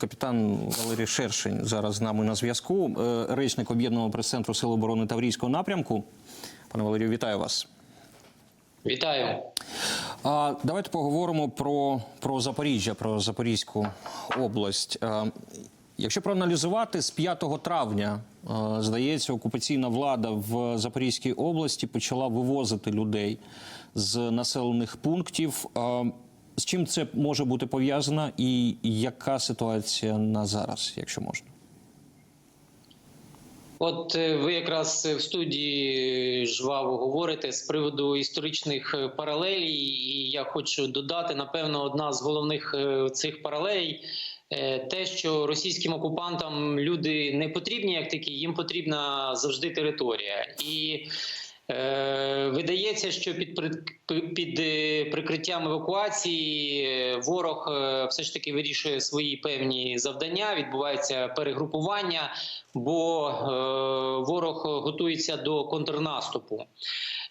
Капітан Валерій Шершень зараз з нами на зв'язку. Е, Речник об'єднаного прес-центру Сил оборони Таврійського напрямку. Пане Валерію, вітаю вас. Вітаю. А давайте поговоримо про, про Запоріжжя, про Запорізьку область. Е, Якщо проаналізувати, з 5 травня, е, здається, окупаційна влада в Запорізькій області почала вивозити людей з населених пунктів. Е, З чим це може бути пов'язано, і яка ситуація на зараз, якщо можна? От е, ви якраз в студії жваво говорите з приводу історичних е, паралелей, і я хочу додати, напевно, одна з головних е, цих паралелей. е, Те, що російським окупантам люди не потрібні, як такі, їм потрібна завжди територія. І е, видається, що під, під е, прикриттям евакуації е, ворог е, все ж таки вирішує свої певні завдання, відбувається перегрупування, бо ворог готується до контрнаступу.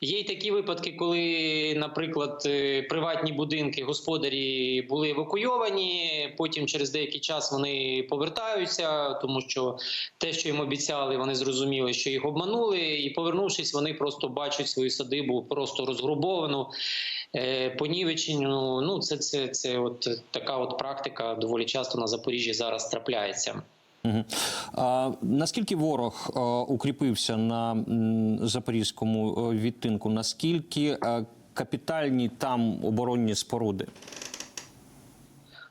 Є й такі випадки, коли, наприклад, приватні будинки господарі були евакуйовані. Потім через деякий час вони повертаються, тому що те, що їм обіцяли, вони зрозуміли, що їх обманули, і повернувшись, вони просто бачать свою садибу просто розгрубовану, е, понівечену. Ну, це, це, це от така от практика доволі часто на Запоріжжі зараз трапляється. Угу. А, наскільки ворог а, укріпився на м, запорізькому е, відтинку? Наскільки е, капітальні там оборонні споруди?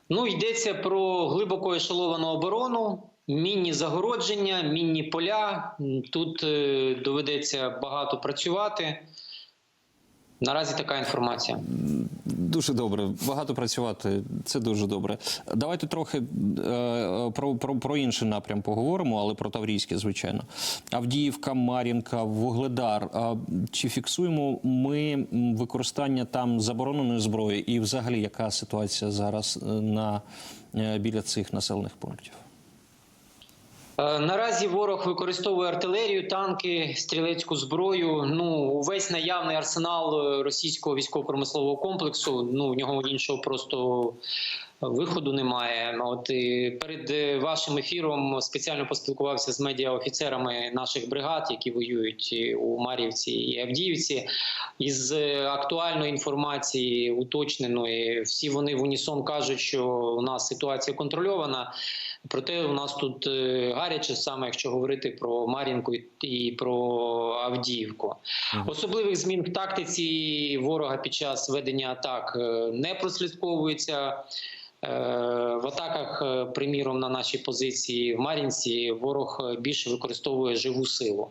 Ну, йдеться про глибоко ешеловану оборону, мінні загородження, мінні поля. Тут е, доведеться багато працювати. Наразі така інформація. Дуже добре. Багато працювати. Це дуже добре. Давайте трохи е, про, про, про інший напрям поговоримо, але про Таврійське, звичайно. Авдіївка, Мар'їнка, Вугледар. А чи фіксуємо ми використання там забороненої зброї? І взагалі яка ситуація зараз е, на, е, біля цих населених пунктів? Е, Наразі ворог використовує артилерію, танки, стрілецьку зброю. Ну увесь наявний арсенал е, російського військово-промислового комплексу. Ну в нього іншого просто виходу немає. От і перед е, вашим ефіром спеціально поспілкувався з медіаофіцерами наших бригад, які воюють у Мар'ївці і Авдіївці. Із актуальної інформації уточненої, всі вони в унісон кажуть, що у нас ситуація контрольована. Проте у нас тут е, гаряче, саме якщо говорити про Мар'їнку і- про Авдіївку. Особливих змін в тактиці ворога під час ведення атак е, не прослідковується. Е, В атаках, приміром, на нашій позиції в Мар'їнці ворог більше використовує живу силу.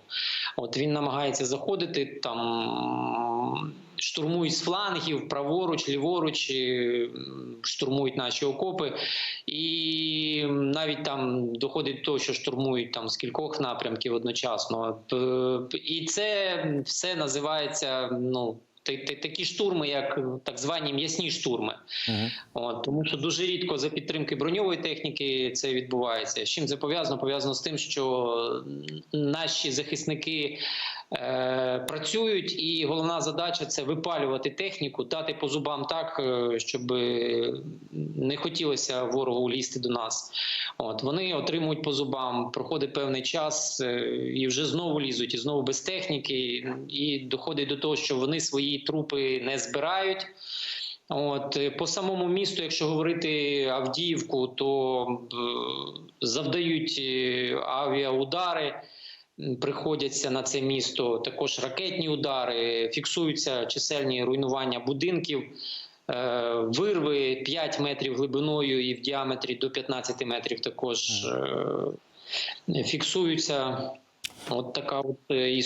От він намагається заходити там. Штурмують з флангів, праворуч, ліворуч, е, штурмують наші окопи, і навіть там доходить до того, що штурмують там з кількох напрямків одночасно. І це все називається ну. та- та- Такі штурми, як так звані м'ясні штурми, Угу. От, тому що дуже рідко за підтримки броньової техніки це відбувається. З чим це пов'язано? Пов'язано з тим, що наші захисники е, працюють, і головна задача це випалювати техніку, дати по зубам так, е, щоб не хотілося ворогу лізти до нас. От вони отримують по зубам, проходить певний час е, і вже знову лізуть, і знову без техніки, і доходить до того, що вони свої трупи не збирають. От е, по самому місту, якщо говорити Авдіївку, то е, завдають е, авіаудари. Приходяться на це місто також ракетні удари, фіксуються чисельні руйнування будинків, е, вирви 5 метрів глибиною і в діаметрі до 15 метрів також е, фіксуються. От така от е, і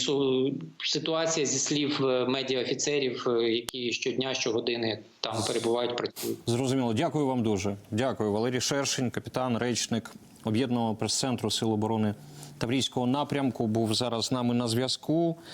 ситуація зі слів медіаофіцерів, е, які щодня, щогодини там перебувають, працюють. Зрозуміло. Дякую вам дуже. Дякую. Валерій Шершень, капітан, речник об'єднаного прес-центру Сил оборони Таврійського напрямку, був зараз з нами на зв'язку.